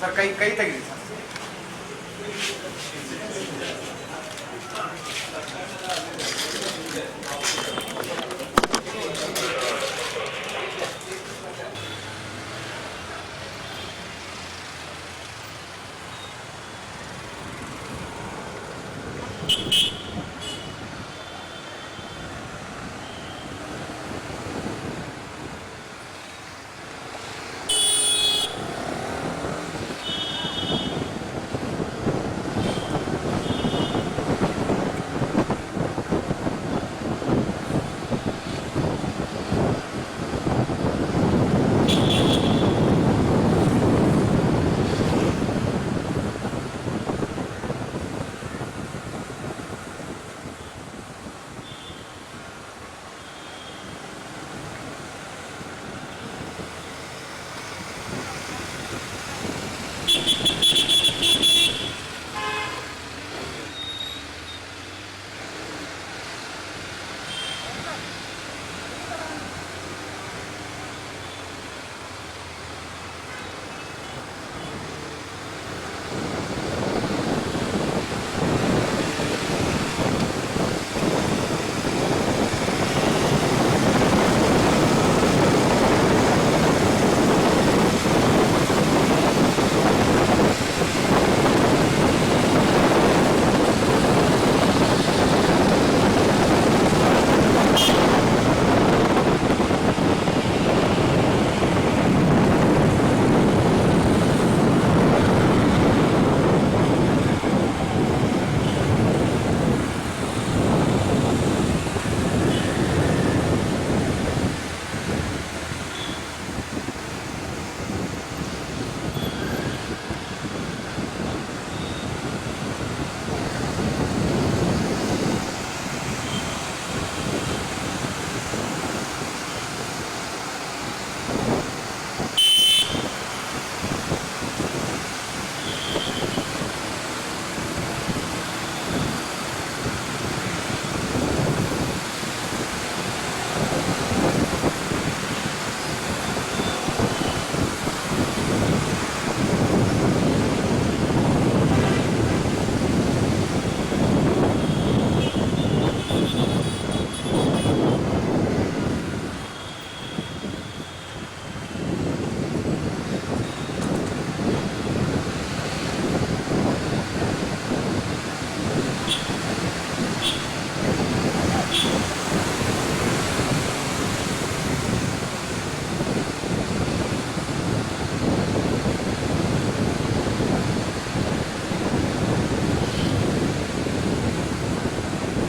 さっき一回言っけどさた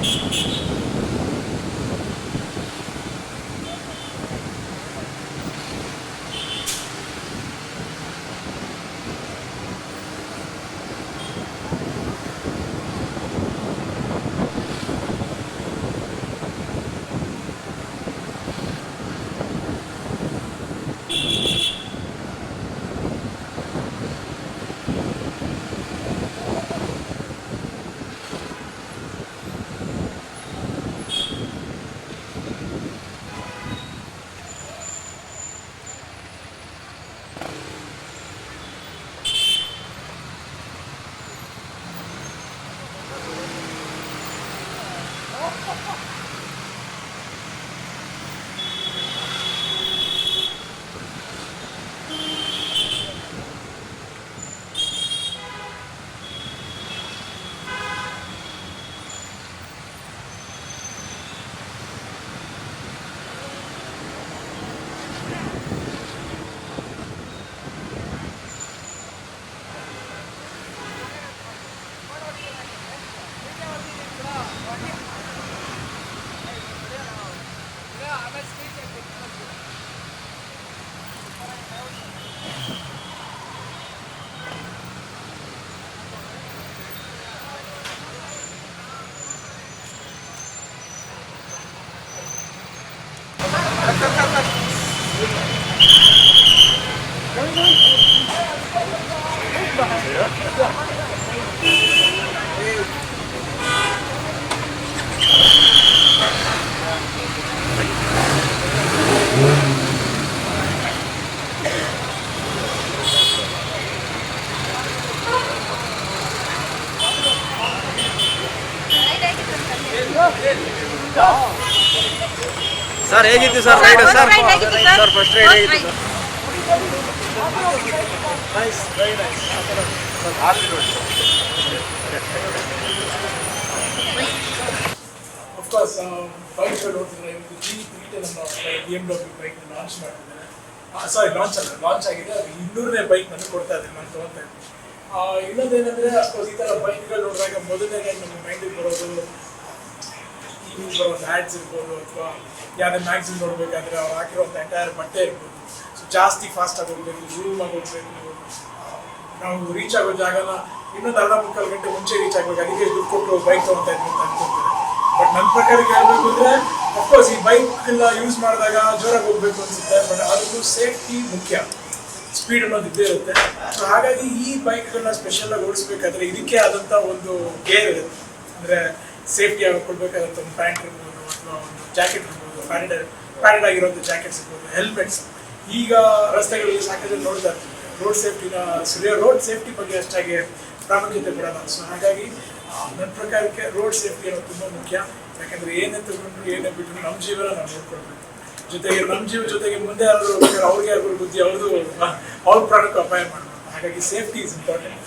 Спасибо. Go! Sir ಹೇಗಿತ್ತು sir ride First sir ride ಹೇಗಿತ್ತು sir? Sir first ride First ಹೇಗಿತ್ತು ride. Nice very nice of course bike ನೋಡ್ತಿದ್ರೆ ಇವತ್ತು G three ನಮ್ಮ B M W bike launch ಮಾಡ್ತಿದ್ದಾರೆ ಸಾರಿ launch ಅಲ್ಲ launch ಆಗಿದೆ ಅದು ಇನ್ನೂರನೇ ಬೈಕ್ ನನಗೆ ಕೊಡ್ತಾ ಇದ್ದಾರೆ ನಾನು ತೊಗೊತಾ ಇದ್ದೀನಿ ಆ, ಇನ್ನೊಂದೇನಂದ್ರೆ ಅಫ್ಕೋರ್ಸ್ ಈ ಥರ ಬೈಕ್ಗಳು ನೋಡಿದಾಗ ಮೊದಲನೇ ನಮ್ಮ ಮೈಂಡಿಗೆ ಬರೋದು ಟಿವಿ ಬರೋ ಆ್ಯಡ್ಸ್ ಇರ್ಬೋದು ಅಥವಾ ಯಾವುದೇ ಮ್ಯಾಗ್ಝಿನ್ ನೋಡಬೇಕಾದ್ರೆ ಅವ್ರು ಹಾಕಿರೋ ಎಂಟೈರ್ ಬಟ್ಟೆ ಇರ್ಬೋದು. ಸೊ ಜಾಸ್ತಿ ಫಾಸ್ಟಾಗಿ ಹೋಗ್ಬೇಕು ಝೂಮ್ ಆಗಿ ಹೋಗ್ಬೇಕು. ನಾವು ರೀಚ್ ಆಗೋ ಜಾಗನ ಇನ್ನೊಂದು ಅರ್ಧ ಮುಕ್ಕಾಲು ಗಂಟೆ ಮುಂಚೆ ರೀಚ್ ಆಗಬೇಕು. ಅದಕ್ಕೆ ದುಡ್ಡು ಕೊಟ್ಟು ಬೈಕ್ ತೊಗೊಂತ ಇದ್ವಿ ಅಂತ ಅನ್ಕೊಂತಾರೆ. ಬಟ್ ನನ್ನ ಪ್ರಕಾರ ಹೇಳ್ಬೇಕು ಅಂದರೆ ಅಫ್ಕೋರ್ಸ್ ಈ ಬೈಕ್ ಎಲ್ಲ ಯೂಸ್ ಮಾಡಿದಾಗ ಜೋರಾಗಿ ಹೋಗ್ಬೇಕು ಅನಿಸುತ್ತೆ ಬಟ್ ಅದಕ್ಕೂ ಸೇಫ್ಟಿ ಮುಖ್ಯ. ಸ್ಪೀಡ್ ಅನ್ನೋದು ಇದ್ದೇ ಇರುತ್ತೆ. ಸೊ ಹಾಗಾಗಿ ಈ ಬೈಕ್ಗಳನ್ನ ಸ್ಪೆಷಲ್ ಆಗಿ ಓಡಿಸ್ಬೇಕಾದ್ರೆ ಇದಕ್ಕೆ ಆದಂಥ ಒಂದು ಗೇರ್ ಇರುತ್ತೆ. ಅಂದರೆ ಸೇಫ್ಟಿ ಆಗಿ ಕೊಡ್ಬೇಕಾಗುತ್ತೆ ಒಂದು ಪ್ಯಾಂಟ್ ಇರ್ಬೋದು ಅಥವಾ ಒಂದು ಜಾಕೆಟ್ ಇರ್ಬೋದು ಪ್ಯಾಡೆಡ್ ಪ್ಯಾಡೆಡ್ ಆಗಿರೋಂಥ ಜಾಕೆಟ್ಸ್ ಇರ್ಬೋದು, ಹೆಲ್ಮೆಟ್ಸ್. ಈಗ ರಸ್ತೆಗಳಲ್ಲಿ ಸಾಕಷ್ಟು ನೋಡ್ತಾ ಇರ್ತೀವಿ. ರೋಡ್ ಸೇಫ್ಟಿನ ಸುರಿಯೋ ರೋಡ್ ಸೇಫ್ಟಿ ಬಗ್ಗೆ ಅಷ್ಟಾಗಿ ಪ್ರಾಮುಖ್ಯತೆ ಕೊಡೋಣ ಸೊ ಹಾಗಾಗಿ ನನ್ನ ಪ್ರಕಾರಕ್ಕೆ ರೋಡ್ ಸೇಫ್ಟಿ ಅನ್ನೋದು ತುಂಬ ಮುಖ್ಯ. ಯಾಕಂದ್ರೆ ಏನೇ ತಗೊಂಡ್ರು, ಏನೇ ಬಿಟ್ಟರು ನಮ್ಮ ಜೀವನ ನಾವು ನೋಡ್ಕೊಳ್ಬೇಕು. ಜೊತೆಗೆ ನಮ್ಮ ಜೀವ ಜೊತೆಗೆ ಮುಂದೆ ಯಾರಾದ್ರು ಅವ್ರಿಗೆ ಯಾರಿಗೂ ಬುದ್ಧಿ, ಅವ್ರದ್ದು ಅವ್ರ ಪ್ರಾಣಕ್ಕೂ ಅಪಾಯ ಮಾಡಬಾರ್ದು ಹಾಗಾಗಿ ಸೇಫ್ಟಿ ಇಸ್ ಇಂಪಾರ್ಟೆಂಟ್